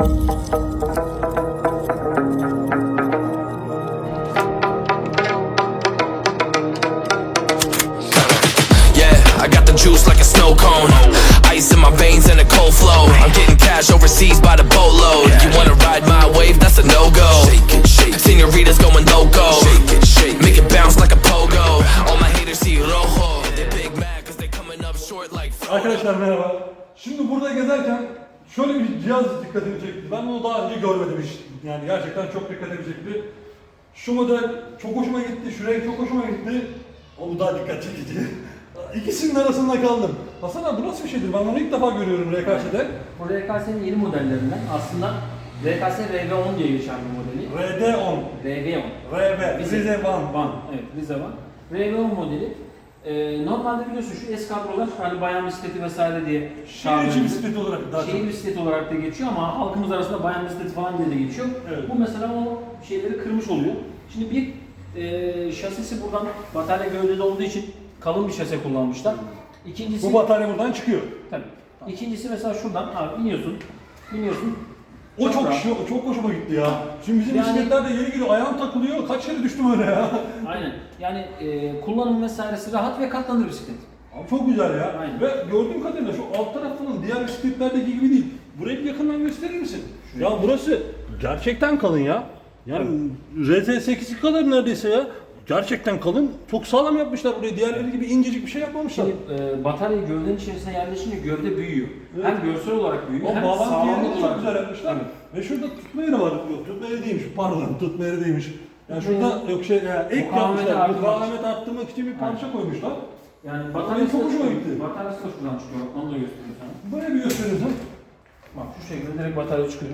Yeah, I got the juice like a snow cone. Ice in my veins and a cold flow. I'm getting cash overseas by the boatload. You wanna ride my wave? That's a no go. Senoritas going loco. Make it bounce like a pogo. All my haters see rojo. They big mad cause they coming up short like Arkadaşlar merhaba. Şimdi burada gezerken şöyle bir cihaz dikkatimi çekti. Ben bunu daha önce görmedim hiç. Yani gerçekten çok dikkatimi çekti. Şu model çok hoşuma gitti, şu renk çok hoşuma gitti. O daha dikkat çekici. İkisinin arasında kaldım. Hasan abi bu nasıl bir şeydir? Ben bunu ilk defa görüyorum RKŞ'de. Bu RKS'nin yeni modellerinden aslında RKS RV10 diye geçen bir modeli. RD10, RV10. RB, Rize Van. Van. Evet Rize Van. RV10 modeli. Ee, normalde biliyorsun şu eskadrolar hani bayan bisikleti vesaire diye Şehir içi bisikleti olarak daha çok. Şehir bisikleti olarak da geçiyor ama halkımız arasında bayan bisikleti falan diye de geçiyor. Evet. Bu mesela o şeyleri kırmış oluyor. Şimdi bir e, şasisi buradan batarya gövdede olduğu için kalın bir şase kullanmışlar. İkincisi Bu batarya buradan çıkıyor. Tabii. İkincisi mesela şuradan abi biniyorsun. Biniyorsun. O çok, şu, çok hoşuma gitti ya. Şimdi bizim Yani- bisikletler de yeni geliyor, ayağım takılıyor. Kaç kere düştüm öyle ya. Aynen. Yani e, kullanım vesairesi rahat ve katlanır bisiklet. Abi çok güzel ya. Aynen. Ve gördüğüm kadarıyla şu alt tarafının diğer bisikletlerdeki gibi değil. Burayı bir yakından gösterir misin? Ya burası gerçekten kalın ya. Yani RT8 kadar neredeyse ya. Gerçekten kalın. Çok sağlam yapmışlar burayı. Diğerleri gibi incecik bir şey yapmamışlar. Şimdi e, batarya gövdenin içerisine yerleşince gövde büyüyor. Evet. Hem görsel olarak büyüyor O hem bağlantı sağlamlık yerini çok olarak. güzel yapmışlar. Tabii. Ve şurada tutma yeri var. Yok tutma yeri değilmiş. Pardon tutma yeri değilmiş. Yani şurada yok şey ya ek Mukavemeti yapmışlar. arttırmak Mukavemet arttırmak için bir parça koymuşlar. Yani Benim çok hoşuma gitti. Bataryası da şuradan çıkıyor. Onu da göstereyim sana. Buraya bir gösterirsin. Bak şu şekilde direkt batarya çıkıyor.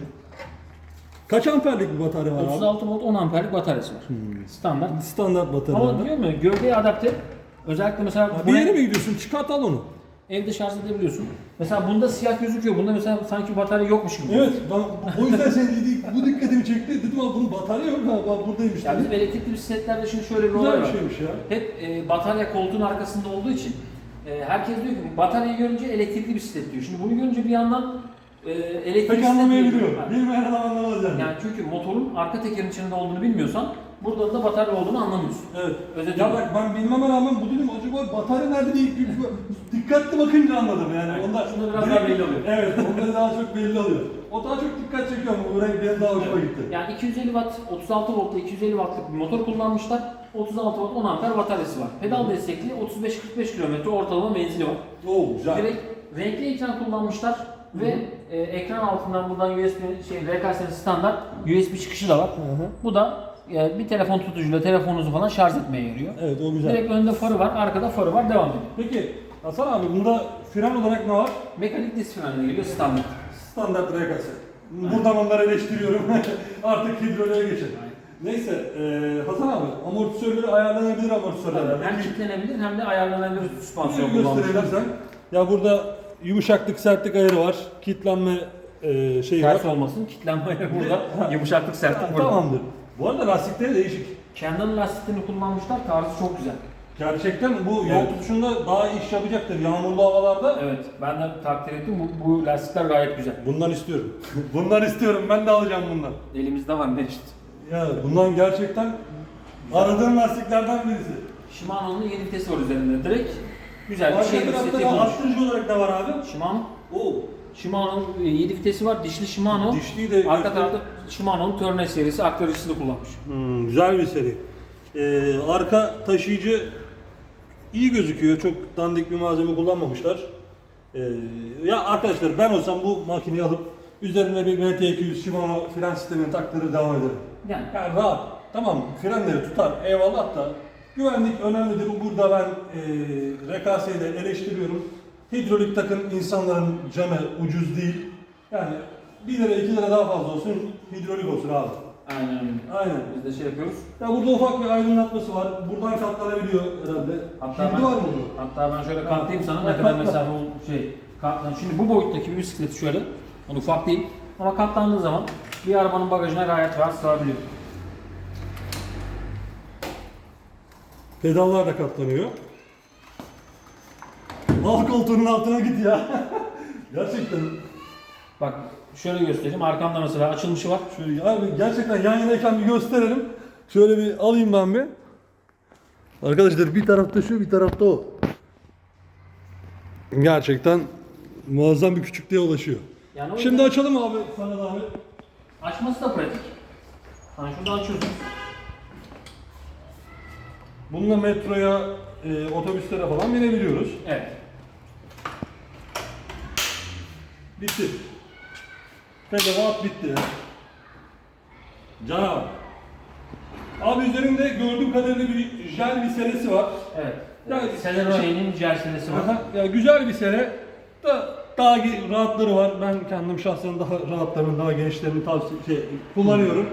Kaç amperlik bir batarya var abi? 36 volt 10 amperlik bataryası var. Hmm. Standart. Standart batarya. Ama diyor mu gövdeye adapte. Özellikle mesela Bir buraya- yere mi gidiyorsun? Çıkart al onu. evde şarj edebiliyorsun. Mesela bunda siyah gözüküyor. Bunda mesela sanki batarya yokmuş gibi. Evet, ben, o yüzden senin dediğin, bu dikkatimi çekti. Dedim abi bunun batarya yok ha, bak buradaymış. Ya dedim. bizim elektrikli bisikletlerde şimdi şöyle bir olay Güzel bir var. şeymiş ya. Hep e, batarya koltuğun arkasında olduğu için e, herkes diyor ki bataryayı görünce elektrikli bisiklet diyor. Şimdi bunu görünce bir yandan e, elektrikli Pek anlamayabiliyor. Bilmeyen adam anlamaz yani. yani çünkü motorun arka tekerin içinde olduğunu bilmiyorsan burada da batarya olduğunu anlamıyorsun. Evet. Özeti ya bak ben bilmeme rağmen bu dedim acaba batarya nerede diye bir- bir- dikkatli bakınca anladım yani. Evet, Onda şunda biraz daha belli oluyor. Evet, onda daha çok belli oluyor. O daha çok dikkat çekiyor ama bu renk benim daha hoşuma gitti. Yani 250 watt, 36 voltla 250 wattlık bir motor kullanmışlar. 36 watt 10 amper bataryası var. Pedal destekli 35-45 kilometre ortalama menzili var. Oo güzel. Direkt renkli ekran kullanmışlar ve e, ekran altından buradan USB şey RKS'nin standart USB çıkışı da var. hı. Bu da e, bir telefon tutucuyla telefonunuzu falan şarj etmeye yarıyor. Evet o güzel. Direkt önde farı var, arkada farı var, devam ediyor. Peki Hasan abi bunda fren olarak ne var? Mekanik disk frenle geliyor standart. Standart RKS. Buradan onları eleştiriyorum. Artık hidroliğe geçelim. Neyse e, Hasan abi amortisörleri ayarlanabilir amortisörler. Hem kilitlenebilir hem de ayarlanabilir süspansiyon Bunu kullanmışlar. gösterebilirsen. Ya burada yumuşaklık sertlik ayarı var. Kitlenme e, şeyi var. Ters olmasın, kilitlenme ayarı burada, yumuşaklık sertlik burada. Tamamdır. Bu arada lastikleri değişik. Kendin lastiklerini kullanmışlar, tarzı çok güzel. Gerçekten bu yol Evet. tutuşunda daha iş yapacaktır yağmurlu havalarda. Evet, ben de takdir ettim. Bu, bu lastikler gayet güzel. Bundan istiyorum. bundan istiyorum. Ben de alacağım bundan. Elimizde var Mecit. Ya bundan gerçekten aradığım lastiklerden birisi. Shimano'nun yeni vitesi var üzerinde. Direkt güzel bir Arka şey tarafta da yapılmış. arttırıcı olarak ne var abi? Shimano. Oo. Shimano'nun 7 vitesi var. Dişli Shimano. Dişliyi de Arka tarafta Shimano'nun Turner serisi aktarıcısını kullanmış. Hmm, güzel bir seri. Ee, arka taşıyıcı iyi gözüküyor. Çok dandik bir malzeme kullanmamışlar. Ee, ya arkadaşlar ben olsam bu makineyi alıp üzerine bir MT200 Shimano fren sistemini taktırır devam ederim. Yani Yani rahat. Tamam frenleri tutar eyvallah da güvenlik önemlidir. Burada ben e, RKS'yi de eleştiriyorum. Hidrolik takım insanların canı ucuz değil. Yani 1 lira 2 lira daha fazla olsun hidrolik olsun abi. aynen öyle. Aynen. Biz de şey yapıyoruz. Ya burada ufak bir aydınlatması var. Buradan katlanabiliyor herhalde. Hatta Kilidi ben, var mı burada? hatta ben şöyle katlayayım sana ne kadar mesafe ol- şey. Katlan. Şimdi bu boyuttaki bir bisikleti şöyle. Yani ufak değil. Ama katlandığı zaman bir arabanın bagajına gayet rahat sığabiliyor. Pedallar da katlanıyor. Al koltuğunun altına git ya. Gerçekten. Bak şöyle göstereyim. Arkamda mesela açılmışı var. Şöyle abi gerçekten yan yanayken bir gösterelim. Şöyle bir alayım ben bir. Arkadaşlar bir tarafta şu bir tarafta o. Gerçekten muazzam bir küçüklüğe ulaşıyor. Yani Şimdi açalım abi sana da abi. açması da pratik. Hani şuradan açıyorsun. Bununla metroya, e, otobüslere falan binebiliyoruz. Evet. Bitti. Fedevat bitti. Canavar. Abi üzerinde gördüğüm kadarıyla bir jel bir serisi var. Evet. Yani Selen şeyinin cersenesi var. Aha, ya güzel bir sene. Da, daha ge- rahatları var. Ben kendim şahsen daha rahatlarını, daha gençlerini tavsiye şey, kullanıyorum.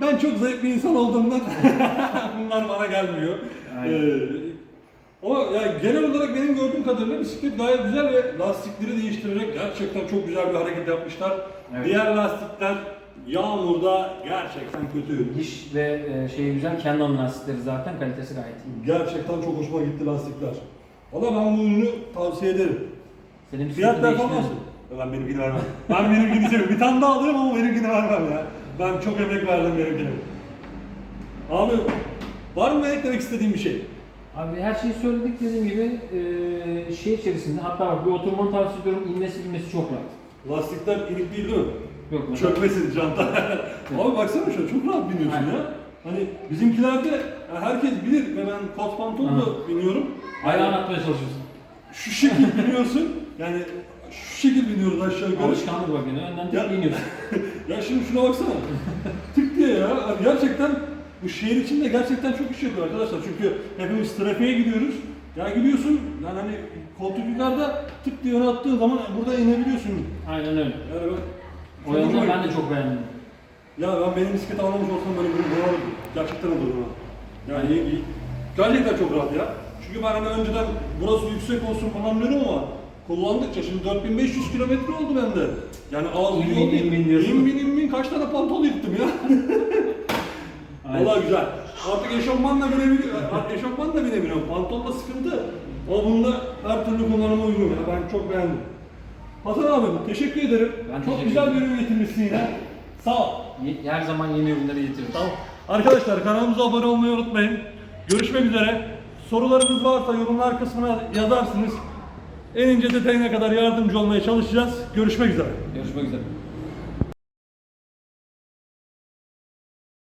Ben çok zayıf bir insan olduğumdan bunlar gelmiyor. Aynen. Ee, ama ya genel olarak benim gördüğüm kadarıyla bisiklet gayet güzel ve lastikleri değiştirerek gerçekten çok güzel bir hareket yapmışlar. Evet. Diğer lastikler yağmurda gerçekten kötü. Diş ve e, şeyi güzel. Canon lastikleri zaten kalitesi gayet iyi. Gerçekten çok hoşuma gitti lastikler. Valla ben bu ürünü tavsiye ederim. Senin Fiyat performans. Ben benimkini vermem. ben benimkini seviyorum. Bir tane daha alırım ama benimkini vermem ya. Ben çok emek verdim benimkine. Abi var mı eklemek istediğin bir şey? Abi her şeyi söyledik dediğim gibi e, şey içerisinde hatta bak bir oturmanı tavsiye ediyorum inmesi binmesi çok rahat. Lastikler inik değil değil mi? Yok mesela. Çökmesin janta. Abi baksana şöyle çok rahat biniyorsun Aynen. ya. Hani bizimkilerde ya herkes bilir ve ben kot pantolonla biniyorum. Ayağını atmaya çalışıyorsun. Şu şekil biniyorsun. Yani şu şekil biniyoruz aşağı yukarı. Alışkanlık bak yine önden Ya- tek iniyorsun. Ya şimdi şuna baksana. Tık diye ya. Abi Gerçekten bu şehir içinde gerçekten çok iş yapıyor arkadaşlar. Çünkü hepimiz trafiğe gidiyoruz. Ya gidiyorsun yani hani koltuk yukarıda tık diye öne attığın zaman burada inebiliyorsun. Aynen öyle. Yani ben, O yönden ben de çok beğendim. Ya ben benim bisiklet almamış olsam böyle bunu alırdım. Gerçekten alırdım ha. Yani iyi, iyi. Gerçekten çok rahat ya. Çünkü ben hani önceden burası yüksek olsun falan diyorum ama kullandıkça şimdi 4500 kilometre oldu bende. Yani az bir yol değil. in bin bin in bin kaç tane pantol yıktım ya. Valla güzel. Artık eşofmanla binebiliyorum. Eşofmanla binebiliyorum. Pantolonla sıkıntı. Ama bunda her türlü kullanıma uygun ya. Ben çok beğendim. Hasan abi teşekkür ederim. Ben çok teşekkür güzel bir ürün getirmişsin yine. Sağ ol. Ye- Her zaman yeni ürünleri getiriyoruz. Tamam. Arkadaşlar kanalımıza abone olmayı unutmayın. Görüşmek üzere. Sorularınız varsa yorumlar kısmına yazarsınız. En ince detayına kadar yardımcı olmaya çalışacağız. Görüşmek üzere. Görüşmek üzere.